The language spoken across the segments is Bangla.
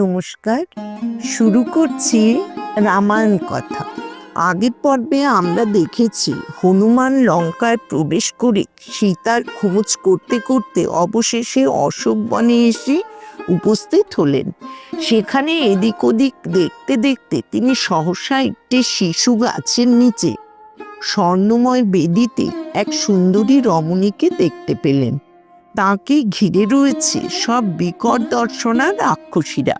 নমস্কার। শুরু করছি রামায়ণ কথা। আগের পর্বে আমরা দেখেছি, হনুমান লঙ্কায় প্রবেশ করে সীতার খোঁজ করতে করতে অবশেষে অশোক বনে এসে উপস্থিত হলেন। সেখানে এদিক ওদিক দেখতে দেখতে তিনি সহসা একটি শিশু গাছের নিচে স্বর্ণময় বেদিতে এক সুন্দরী রমণীকে দেখতে পেলেন। তাকে ঘিরে রয়েছে সব বিকট দর্শনা রাক্ষসীরা।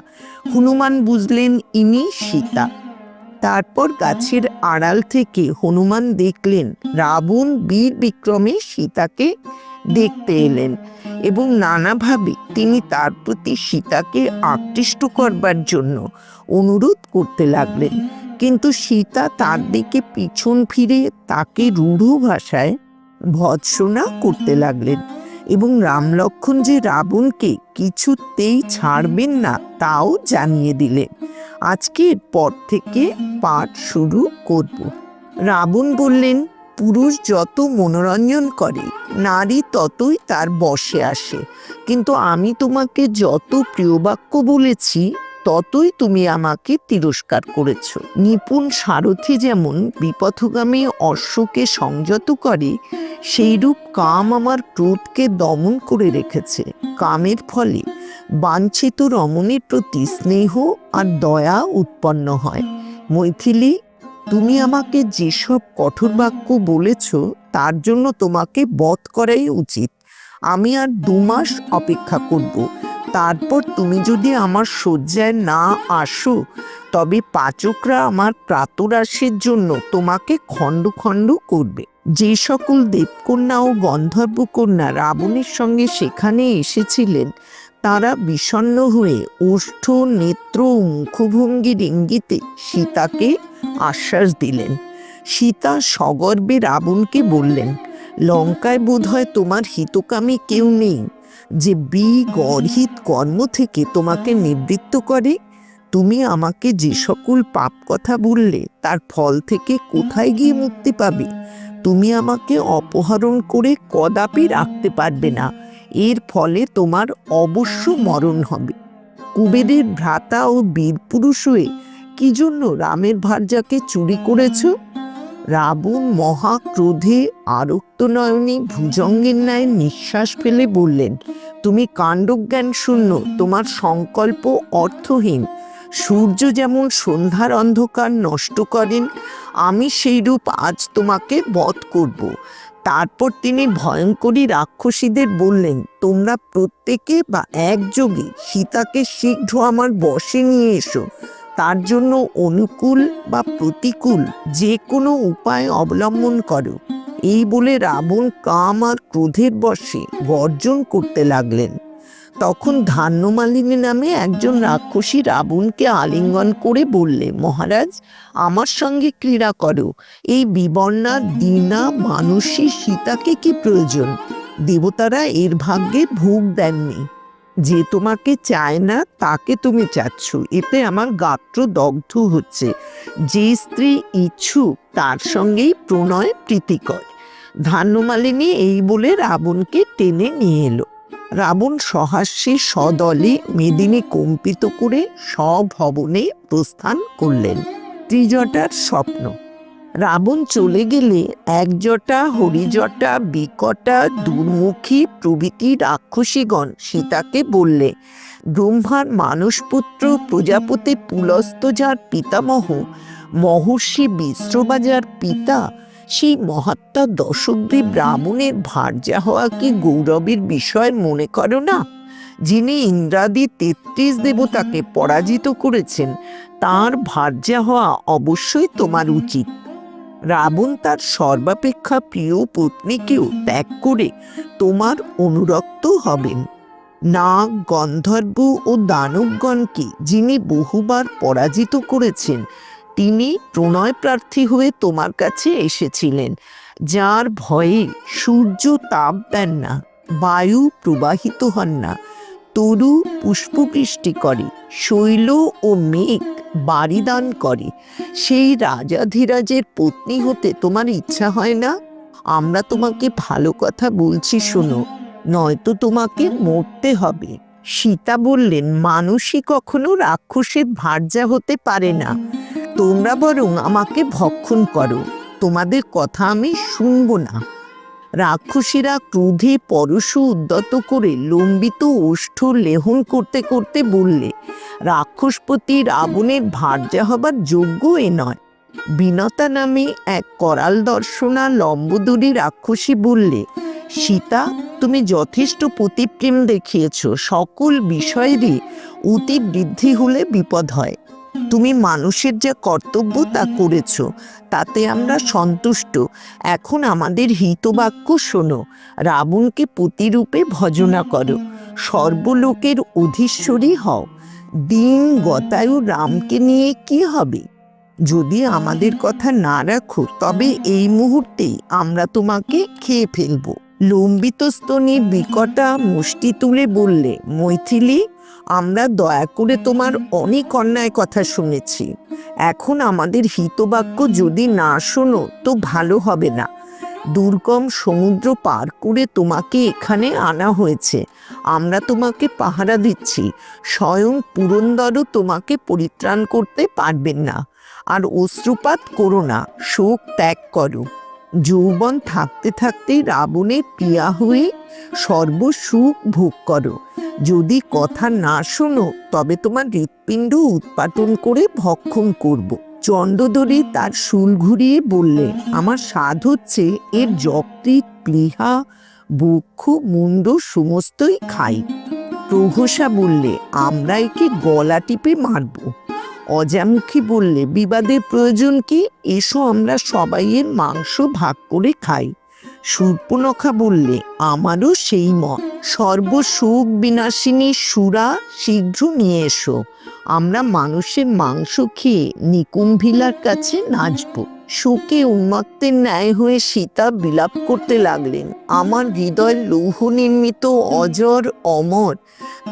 হনুমান বুঝলেন, ইনি সীতা। তারপর গাছের আড়াল থেকে হনুমান দেখলেন, রাবণ বীর বিক্রমে সীতাকে দেখতে এলেন এবং নানাভাবে তিনি তার প্রতি সীতাকে আকৃষ্ট করবার জন্য অনুরোধ করতে লাগলেন। কিন্তু সীতা তার দিকে পিছন ফিরে তাকে রূঢ় ভাষায় ভৎসনা করতে লাগলেন। এবং রাম রামলক্ষণ যে রাবণকে কিছুতেই ছাড়বেন না, তাও জানিয়ে দিলে। আজকের পর থেকে পাঠ শুরু করব। রাবণ বললেন, পুরুষ যত মনোরঞ্জন করে, নারী ততই তার বসে আসে। কিন্তু আমি তোমাকে যত প্রিয় বাক্য বলেছি ততই তুমি আমাকে তিরস্কার করেছ। নিপুণ সারথি যেমন বিপথগামী অশ্বকে সংযত করে, সেইরূপ কাম আমার ক্রোধকে দমন করে রেখেছে। কামের ফলে বাঞ্ছিত রমণীর প্রতি স্নেহ আর দয়া উৎপন্ন হয়। মৈথিলি, তুমি আমাকে যেসব কঠোর বাক্য বলেছ, তার জন্য তোমাকে বধ করাই উচিত। আমি আর দু মাস অপেক্ষা করব। তারপর তুমি যদি আমার শয্যায় না আসো, তবে পাচকরা আমার প্রাতরাশের জন্য তোমাকে খণ্ড খণ্ড করবে। যে সকল দেবকন্যা ও গন্ধর্ব কন্যা রাবণের সঙ্গে সেখানে এসেছিলেন, তারা বিষণ্ণ হয়ে ওষ্ঠ, নেত্র মুখভঙ্গির ইঙ্গিতে সীতাকে আশ্বাস দিলেন। সীতা সগর্বে রাবণকে বললেন, লঙ্কায় বোধহয় তোমার হিতকামী কেউ নেই। যে বি গর্হিত কর্ম থেকে তোমাকে নিবৃত্ত করে, তুমি আমাকে যে সকল পাপ কথা বললে, তার ফল থেকে কোথায় গিয়ে মুক্তি পাবে? তুমি আমাকে অপহরণ করে কদাপি রাখতে পারবে না। এর ফলে তোমার অবশ্য মরণ হবে। কুবেরের ভ্রাতা ও বীরপুরুষ হয়ে কি জন্য রামের ভার্যাকে চুরি করেছ? রাবণ মহা ক্রোধে আরক্ত নয়নী ভুজঙ্গের ন্যায় নিঃশ্বাস ফেলে বললেন, তুমি কাণ্ডজ্ঞান শূন্য, তোমার সংকল্প অর্থহীন। সূর্য যেমন সন্ধ্যার অন্ধকার নষ্ট করেন, আমি সেইরূপ আজ তোমাকে বধ করব। তারপর তিনি ভয়ঙ্করী রাক্ষসীদের বললেন, তোমরা প্রত্যেকে বা একযোগে সীতাকে শীঘ্র আমার বশে নিয়ে এসো। তার জন্য অনুকূল বা প্রতিকূল যে কোনো উপায় অবলম্বন করো। এই বলে রাবণ কাম আর ক্রোধের বশে গর্জন করতে লাগলেন। তখন ধান্যমালিনী নামে একজন রাক্ষসী রাবণকে আলিঙ্গন করে বললে, মহারাজ, আমার সঙ্গে ক্রীড়া করো। এই বিবর্ণা, দীনা, মানসী, সীতাকে কি প্রয়োজন? দেবতারা এর ভাগ্যে ভোগ দেননি। যে তোমাকে চায় না, তাকে তুমি চাচ্ছ। এতে আমার গাত্র দগ্ধ হচ্ছে। যে স্ত্রী ইচ্ছুক, তার সঙ্গেই প্রণয় প্রীতিকর। ধান্যমালিনী এই বলে রাবণকে টেনে নিয়ে এলো। রাবণ সহাস্যে সদলে মেদিনী কম্পিত করে সভবনে প্রস্থান করলেন। ত্রিজটার স্বপ্ন রাবণ চলে গেলে একজটা, হরিজটা, বিকটা, দুর্মুখী প্রভৃতি রাক্ষসীগণ সীতাকে বললে, ব্রহ্মার মানসপুত্র প্রজাপতি পুলস্ত যার পিতামহ, মহর্ষি বিশ্রবাজার পিতা, সেই মহাত্মা দশগ্রীব রাবণের ভার্যা হওয়া কি গৌরবের বিষয় মনে করো না? যিনি ইন্দ্রাদি তেত্রিশ দেবতাকে পরাজিত করেছেন, তার ভার্যা হওয়া অবশ্যই তোমার উচিত। রাবণ তার সর্বাপেক্ষা প্রিয় পত্নীকেও ত্যাগ করে তোমার অনুরক্ত হবেন। নাগ, গন্ধর্ব ও দানবগণকে যিনি বহুবার পরাজিত করেছেন, তিনি প্রণয় প্রার্থী হয়ে তোমার কাছে এসেছিলেন, যার ভয়ে সূর্য তাপ দেন না, বায়ু প্রবাহিত হন না। তরু পুষ্পবৃষ্টি করে, শৈল ও মেঘ বাড়িদান করে। সেই রাজাধিরাজের পত্নী হতে তোমার ইচ্ছা হয় না? আমরা তোমাকে ভালো কথা বলছি, শোনো। নয়তো তোমাকে মরতে হবে। সীতা বললেন মানুষই কখনো রাক্ষসের ভার্যা হতে পারে না। তোমরা বরং আমাকে ভক্ষণ করো। তোমাদের কথা আমি শুনব না। রাক্ষসীরা ক্রোধে পরশু উদ্যত করে লম্বিত ওষ্ঠ লেহন করতে করতে বললে, রাক্ষসপতি রাবণের ভার্যা হবার যোগ্য এ নয়। বিনতা নামে এক করাল দর্শনা লম্বদূরী রাক্ষসী বললে, সীতা, তুমি যথেষ্ট প্রতিপ্রেম দেখিয়েছ। সকল বিষয়েরই অতি বৃদ্ধি হলে বিপদ হয়। তুমি মানুষের যে কর্তব্য তা করেছ, তাতে আমরা সন্তুষ্ট। এখন আমাদের হিতবাক্য শোনো, রাবণকে প্রতিরূপে ভজনা করো, সর্বলোকের অধীশ্বরী হও। দিন গতায়ু রামকে নিয়ে কি হবে? যদি আমাদের কথা না রাখো, তবে এই মুহূর্তেই আমরা তোমাকে খেয়ে ফেলব। লম্বিত স্তনী বিকটা মুষ্টি তুলে বললে, মৈথিলি আমরা দয়া করে তোমার অনেক অন্যায় কথা শুনেছি। এখন আমাদের হিতবাক্য যদি না শোনো তো ভালো হবে না। দুর্গম সমুদ্র পার করে তোমাকে এখানে আনা হয়েছে। আমরা তোমাকে পাহারা দিচ্ছি। স্বয়ং পুরন্দরও তোমাকে পরিত্রাণ করতে পারবেন না। আর অশ্রুপাত করো না শোক ত্যাগ করো। যৌবন থাকতে থাকতেই রাবণের প্রিয়া হয়ে সর্বসুখ ভোগ করো। যদি কথা না শোনো, তবে তোমার হৃৎপিণ্ড উৎপাটন করে ভক্ষণ করব। চন্দ্রদরি তার শুল ঘুরিয়ে বললে, আমার স্বাদ হচ্ছে এর যকৃত প্লীহা বক্ষ মুন্ড সমস্তই খাই। প্রঘোষা বললে, আমরা একে গলা টিপে মারব। অজামুখী বললে, বিবাদের প্রয়োজন কি? এসো আমরা সবাই এর মাংস ভাগ করে খাই। সূর্পনখা বললে আমারও সেই মত। সর্বসুখ বিনাশিনী সুরা, শীঘ্র নিয়ে এসো। আমরা মানুষের মাংস খেয়ে নিকুম্ভিলার কাছে নাচব। শোকে উন্মত্তের ন্যায় হয়ে সীতা বিলাপ করতে লাগলেন। আমার হৃদয় লৌহ নির্মিত, অজর, অমর।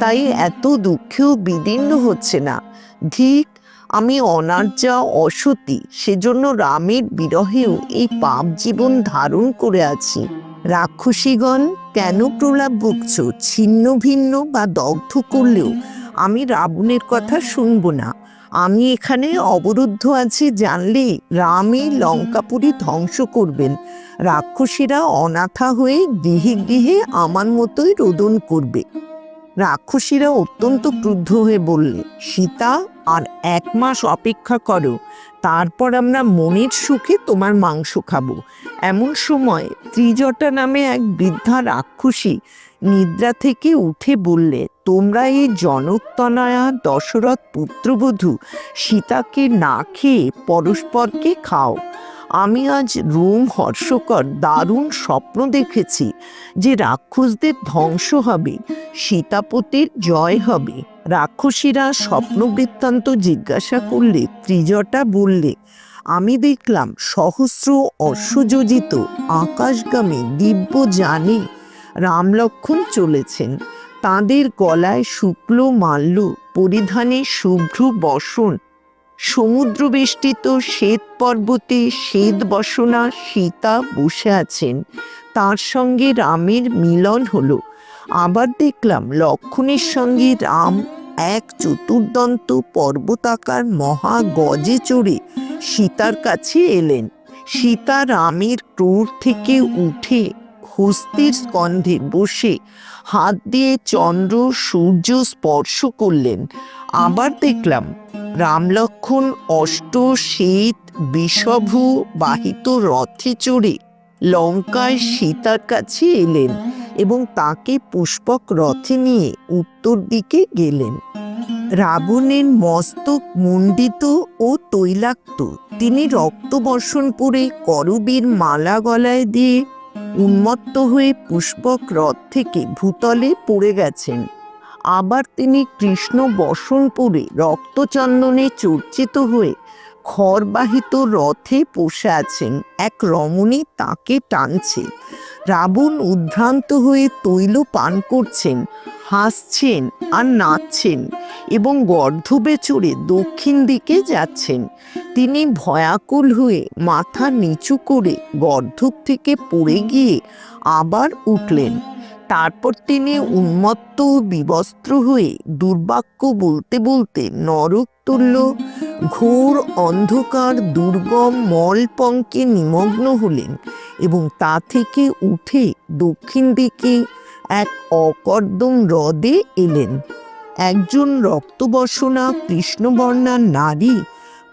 তাই এত দুঃখেও বিদীর্ণ হচ্ছে না। ঠিক আমি অনার্যা অসতী, সেজন্য রামের বিরহেও এই পাপ জীবন ধারণ করে আছি। রাক্ষসীগণ, কেন প্রলাপ বকছ ছিন্ন ভিন্ন বা দগ্ধ করলেও আমি রাবণের কথা শুনব না। আমি এখানে অবরুদ্ধ আছি জানলে রামই লঙ্কাপুরী ধ্বংস করবেন। রাক্ষসীরা অনাথা হয়ে গৃহে গৃহে আমার মতোই রোদন করবে। রাক্ষসীরা অত্যন্ত ক্রুদ্ধ হয়ে বললে, সীতা আর এক মাস অপেক্ষা করো। তারপর আমরা মনের সুখে তোমার মাংস খাব। এমন সময় ত্রিজটা নামে এক বৃদ্ধা রাক্ষসী নিদ্রা থেকে উঠে বললে, তোমরা এই জনকতনয়া দশরথ পুত্রবধূ, সীতাকে না খেয়ে পরস্পরকে খাও। আমি আজ রোম হর্ষকর দারুণ স্বপ্ন দেখেছি যে রাক্ষসদের ধ্বংস হবে, সীতাপতির জয় হবে। রাক্ষসীরা স্বপ্ন বৃত্তান্ত জিজ্ঞাসা করলে, ত্রিজটা বললে, আমি দেখলাম সহস্র অশ্বযোজিত আকাশগামী দিব্য জানে রামলক্ষণ চলেছেন। তাদের গলায় শুক্ল মাল্য, পরিধানে শুভ্র বসন। সমুদ্র বেষ্টিত শ্বেত পর্বতে শ্বেত বসনা সীতা বসে আছেন। তার সঙ্গে রামের মিলন হলো। আবার দেখলাম লক্ষণের সঙ্গে রাম এক চতুর্দন্ত পর্বতাকার মহা গজে চড়ে সীতার কাছে এলেন। সীতা রামের ক্রোর থেকে উঠে হস্তির স্কন্ধে বসে হাত দিয়ে চন্দ্র, সূর্য স্পর্শ করলেন। আবার দেখলাম রামলক্ষণ অষ্ট শ্বেত বিষভু বাহিত রথে চড়ে লঙ্কায় সীতার কাছে এলেন। এবং তাকে পুষ্পক রথে নিয়ে উত্তর দিকে গেলেন। রাবণের মস্তক মণ্ডিত ও তৈলাক্ত। তিনি রক্ত রক্তবর্ষণ করে করবীর মালা গলায় দিয়ে উন্মত্ত হয়ে পুষ্পক রথ থেকে ভূতলে পড়ে গেছেন। আবার তিনি কৃষ্ণ বসন পরে রক্তচন্দনে চর্চিত হয়ে খড়বাহিত রথে বসে আছেন এক রমণী তাকে টানছে। রাবণ উদ্ভ্রান্ত হয়ে তৈল পান করছেন, হাসছেন আর নাচছেন এবং গর্ধবে চড়ে দক্ষিণ দিকে যাচ্ছেন। তিনি ভয়াকুল হয়ে মাথা নিচু করে গর্ধব থেকে পড়ে গিয়ে আবার উঠলেন। তারপর তিনি উন্মত্ত, বিবস্ত্র হয়ে দুর্বাক্য বলতে বলতে নরক তুল্য। ঘোর অন্ধকার, দুর্গম, মলপঙ্কে নিমগ্ন হলেন এবং তা থেকে উঠে দক্ষিণ দিকে এক অকর্দম হ্রদে এলেন। একজন রক্তবসনা কৃষ্ণবর্ণা নারী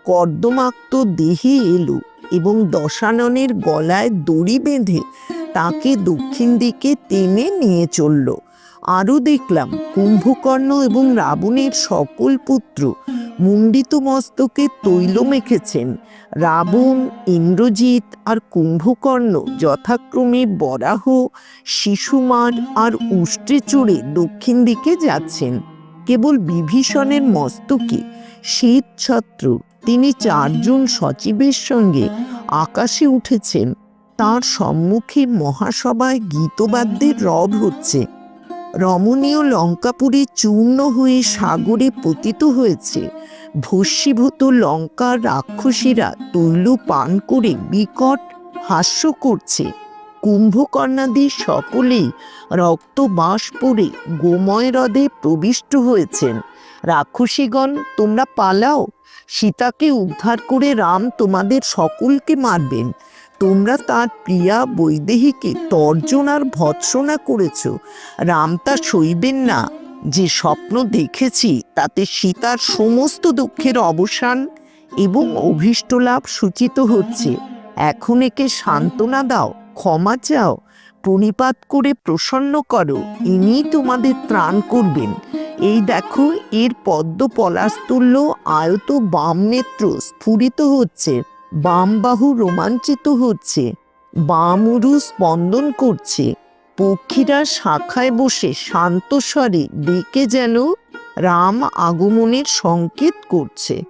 কর্দমাক্ত দেহে এলো। এবং দশাননের গলায় দড়ি বেঁধে তাকে দক্ষিণ দিকে টেনে নিয়ে চলল। আরও দেখলাম কুম্ভকর্ণ এবং রাবণের সকল পুত্র মুন্ডিত মস্তকে তৈল মেখেছেন। রাবণ, ইন্দ্রজিৎ আর কুম্ভকর্ণ যথাক্রমে বরাহ শিশুমার আর উষ্ট্রে চড়ে দক্ষিণ দিকে যাচ্ছেন। কেবল বিভীষণের মস্তকে শীত ছত্র তিনি চারজন সচিবের সঙ্গে আকাশে উঠেছেন। তার সম্মুখে মহাসভায় গীতবাদ্যের রব হচ্ছে। রমণীয় লঙ্কাপুরে চূর্ণ হয়ে সাগরে পতিত হয়েছে। ভস্মীভূত লঙ্কার রাক্ষসীরা তৈল পান করে বিকট হাস্য করছে। কুম্ভকর্ণাদি সকলেই রক্ত বাঁশ পরে গোময় হ্রদে প্রবিষ্ট হয়েছেন। রাক্ষসীগণ, তোমরা পালাও। সীতাকে উদ্ধার করে রাম তোমাদের সকলকে মারবেন। তোমরা তার প্রিয়া বৈদেহীকে তর্জন আর ভৎসনা করেছ। রাম তা সইবেন না। যে স্বপ্ন দেখেছি, তাতে সীতার সমস্ত দুঃখের অবসান এবং অভীষ্ট লাভ সূচিত হচ্ছে। এখন একে সান্ত্বনা দাও, ক্ষমা চাও, প্রণিপাত করে প্রসন্ন করো। ইনি তোমাদের ত্রাণ করবেন। এই দেখো, এর পদ্ম পলাশতুল্য আয়ত বাম নেত্র স্ফুরিত হচ্ছে, বাম বাহু রোমাঞ্চিত হচ্ছে, বাম উরু স্পন্দন করছে, পক্ষীরা শাখায় বসে শান্তস্বরে ডেকে যেন রাম আগমনের সংকেত করছে।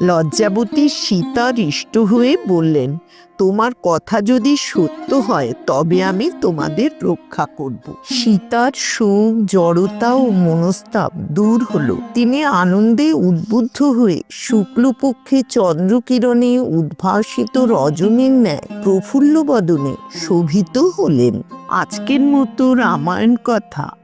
লজ্জাবতী সীতা হৃষ্ট হয়ে বললেন, তোমার কথা যদি সত্য হয়, তবে আমি তোমাদের রক্ষা করব সীতার সুখ জড়তা ও মনস্তাপ দূর হলো। তিনি আনন্দে উদ্বুদ্ধ হয়ে শুক্লপক্ষে চন্দ্রকিরণে উদ্ভাসিত রজনীর ন্যায় প্রফুল্ল বদনে শোভিত হলেন। আজকের মতো রামায়ণ কথা।